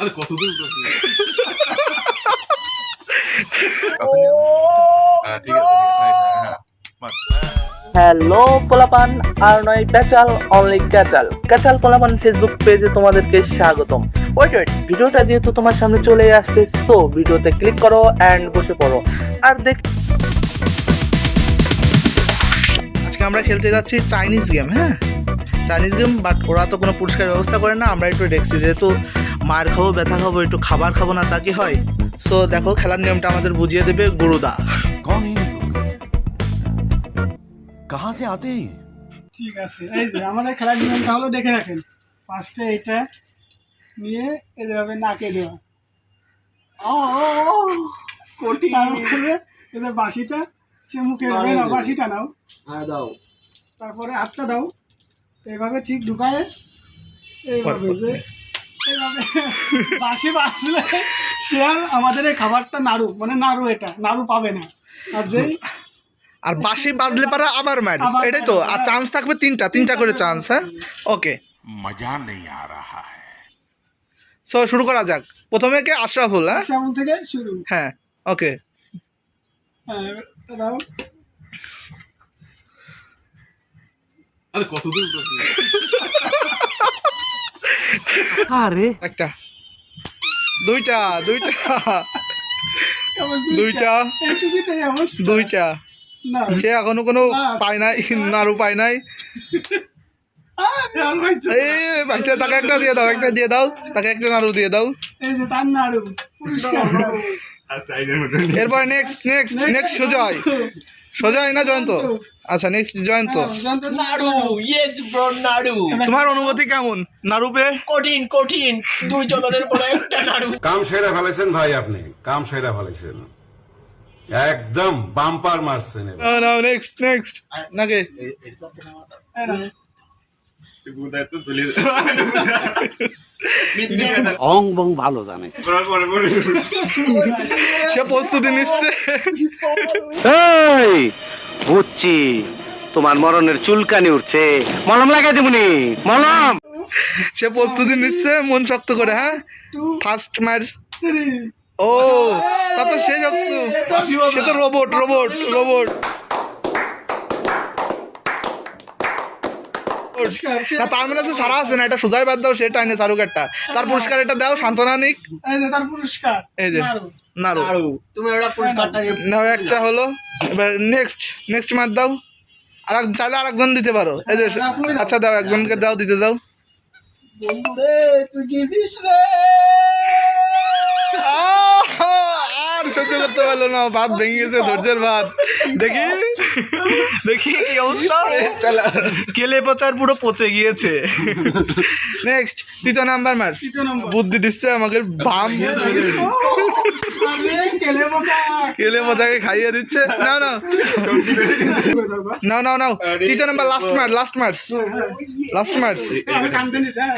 আরে কত দূর উঠেছি হ্যাঁ ঠিক আছে ঠিক আছে হ্যাঁ, বাস। হ্যালো পোলাপান আর নয় ক্যাচাল অনলি ক্যাচাল। ক্যাচাল পোলাপান ফেসবুক পেজে তোমাদেরকে স্বাগতম। ওয়েট ওয়েট ভিডিওটা যেহেতু তোমার সামনে চলে আসছে সো ভিডিওতে ক্লিক করো অ্যান্ড বসে পড়ো। আর দেখ আজকে আমরা খেলতে যাচ্ছি চাইনিজ গেম হ্যাঁ? চাইনিজ গেম বাট ওরা তো কোনো পুরস্কার ব্যবস্থা করে না আমরা একটু দেখছি। যেহেতু মার খাব ব্যথা খাব একটু খাবার খাব না তা কি হয়? সো দেখো খেলার নিয়মটা আমাদের বুঝিয়ে দেবে গুরুদা। কাহা সে আতে ঠিক আছে এই যে আমাদের খেলার নিয়মটা হলো দেখে রাখেন। ফার্স্টে এটা নিয়ে এভাবে নাকে দেওয়া। কোটি তারপরে এদের বাঁশিটা সে মুখে না বাঁশিটা নাও। হ্যাঁ, দাও। তারপরে হাতটা দাও। এইভাবে ঠিক ঢুকায় এইভাবে যে এইভাবে বাঁশি বাঁচলে সে আর আমাদের এই খাবারটা নাড়ু মানে নাড়ু এটা নাড়ু পাবে না। আর যেই আর বাঁশি বাজলে পারা আবার আবার এটাই তো আর চান্স থাকবে তিনটা তিনটা করে চান্স হ্যাঁ? ওকে মজা নেই আ রাহা है সো শুরু করা যাক। প্রথমে কে? আশরাফুল হ্যাঁ? শ্যামল থেকে শুরু। হ্যাঁ ওকে হ্যাঁ এটা দাও আরে। কত দূর আরে একটা। দুইটা দুইটা। দুইটা। দুইটা। সে এখনও কোনো পায় নাই নাড়ু পায় নাই। এ ভাইসা তাকে একটা দিয়ে দাও একটা দিয়ে দাও তাকে একটা নাড়ু দিয়ে দাও। এই যে তার নাড়ু পুরস্কার এরপরে next next next Sujoy Sujoy না জয়ন্ত আচ্ছা নেক্সট জয়ন্ত নাড়ু ইয়েস ব্রো নাড়ু তোমার অনুভূতি কেমন নাড়ু পেয়ে কঠিন কঠিন দুই জনের পরে একটা নাড়ু কাম সেরা ফেলেছেন ভাই আপনি কাম সেরা ফেলেছেন একদম বাম্পার মারছেন নাও নেক্সট নেক্সট নাকি অং বং ভালো জানে সে প্রস্তুতি নিচ্ছে এই বুঝছি তোমার মরণের চুলকানি উঠছে। মলম লাগাই দেবনি মলম। সে প্রস্তুতি নিচ্ছে মন শক্ত করে হ্যাঁ? ফার্স্ট মার। ও তা তো সে শক্ত সে তো রোবট রোবট রোবট পুরস্কার না তার মানে সারা আছে না এটা সোজাই বাদ দাও সেটা আইনে চারুক একটা। তার পুরস্কার এটা দাও সান্ত্বনা নিক। এই যে তার পুরস্কার এই যে নাড়ু। তুমি ওটা পুরস্কারটা নাও একটা হলো এবার নেক্সট নেক্সট মার দাও। আর এক- চাইলে আর একজন দিতে পারো। এই যে দাও। আচ্ছা দাও একজনকে দাও দিতে দাও। বন্ধু রে তুই গেছিস রে? আহ! আর সহ্য করতে পারল না ভাত ভেঙে গেছে ধৈর্যের ভাত দেখি। দেখি কি অবস্থা? কেলে পচার পুরো পচে গিয়েছে। নেক্সট তৃতীয় নাম্বার মার। বুদ্ধি দিচ্ছে আমাকে বাম। আরে কেলে পচাকে খাইয়ে দিচ্ছে। না না। নাও নাও নাও। তৃতীয় নাম্বার লাস্ট মার লাস্ট মার। লাস্ট মার। নিস হ্যাঁ।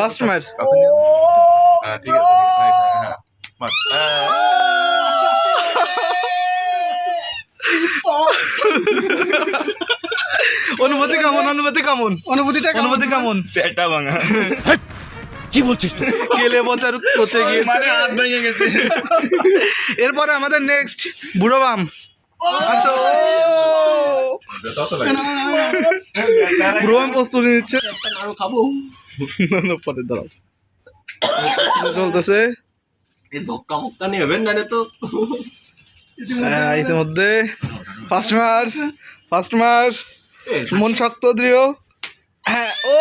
লাস্ট মার। হ্যাঁ ঠিক আছে ঠিক আছে হ্যাঁ, বাস। অনুভূতি কেমন? অনুভূতি কেমন? অনুভূতিটা অনুভূতি কেমন? সেটা ভাঙা। কি বলছিস তুই? কেলে পচার পচে গিয়েছে। মানে হাত ভেঙে গেছে। এরপরে আমাদের নেক্সট বুড়ো বাম। বুড়ো বাম প্রস্তুতি নিচ্ছে। খাব না, না, পরে দাঁড়াও চলতেছে। এই ধক্কা মক্কা নিয়ে হবেন না রে তো। হ্যাঁ, ইতিমধ্যে ফার্স্ট মার ফার্স্ট মার মন শক্ত দৃঢ়। হ্যাঁ ও!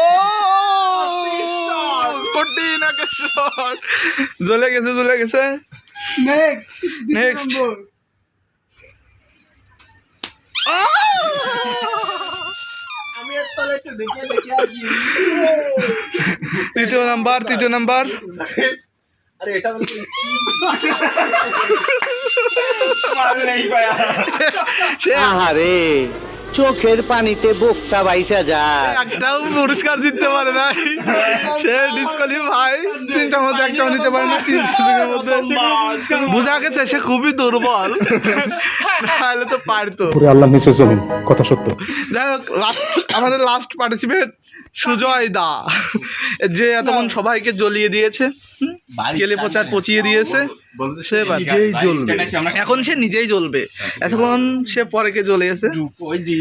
কঠিন জ্বলে গেছে জ্বলে গেছে। নেক্সট আসি। তৃতীয় নাম্বার তৃতীয় নাম্বার। আরে এটা বলতে আহারে চোখের পানিতে বোকটা বাইসা যায়। একটাও পুরস্কার দিতে পারে নাই। সে ডিসকোয়ালিফাই তিনটা একটার মধ্যে একটাও নিতে পারে না তিনশো জনের মধ্যে। বোঝা গেছে সে খুবই দুর্বল। তাহলে তো পারতো। আল্লাহ নিচে জমিন কথা সত্য। যাই হোক লাস্ট আমাদের লাস্ট পার্টিসিপেট সুজয় দা যে এতক্ষণ সবাইকে জ্বলিয়ে দিয়েছে হুম? কেলে পচার পচিয়ে দিয়েছে সে নিজেই জ্বলবে। এখন সে নিজেই জ্বলবে। এতক্ষণ সে পরেকে জ্বলিয়েছে ওই দি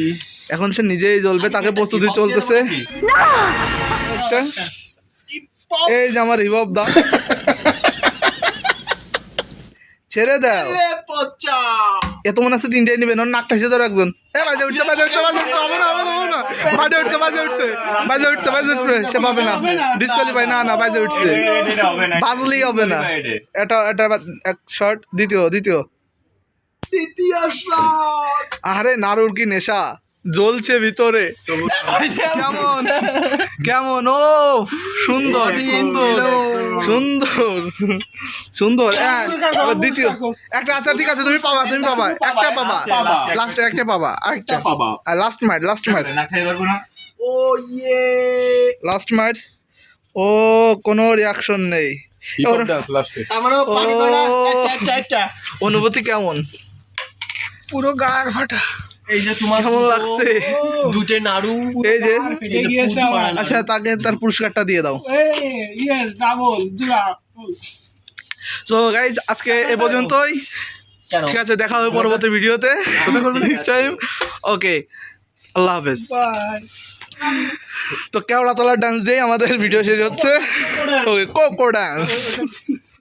এখন সে নিজেই জ্বলবে তাকে প্রস্তুতি চলতেছে। এই যে আমার রিভব দা। ছেড়ে দাও। পচা এত মনে আছে তিনটাই নিবেন ওর নাকটা হিসেবে ধরো একজন। এ বাজে উঠছে বাজে উঠছে বাজে উঠছে হবে না হবে না হবে না। বাজে উঠছে বাজে উঠছে বাজে উঠছে বাজে উঠছে সে পাবে না। ডিসকালিফাই না না বাজে উঠছে। বাজলেই হবে না। এটা এটা এক শর্ট দ্বিতীয় দ্বিতীয়। দ্বিতীয় শট! আরে নারুর কি নেশা? জ্বলছে ভিতরে। কেমন? কেমন? ও সুন্দর। সুন্দর। সুন্দর। সুন্দর হ্যাঁ, দ্বিতীয়। একটা আচ্ছা ঠিক আছে তুমি পাবা তুমি পাবা। একটা পাবা। লাস্ট একটা পাবা। আরেকটা পাবা। লাস্ট মাইট লাস্ট মাইট ও ইয়ে। লাস্ট মাইট ও কোনো রিয়াকশন নেই। অনুভূতি কেমন? পুরো গার ফাটা। এই যে তোমার কেমন লাগছে? দুটে নাড়ু এই যে পেটে গিয়েছে আমার আচ্ছা তাকে তার পুরস্কারটা দিয়ে দাও। ইয়েস ডাবল জোড়া সো গাইজ আজকে এ পর্যন্তই। ঠিক আছে দেখা হবে পরবর্তী ভিডিওতে। ওকে আল্লাহ হাফেজ। তো কেওড়া তলার ডান্স দিয়ে আমাদের ভিডিও শেষ হচ্ছে। ওকে কোকো ডান্স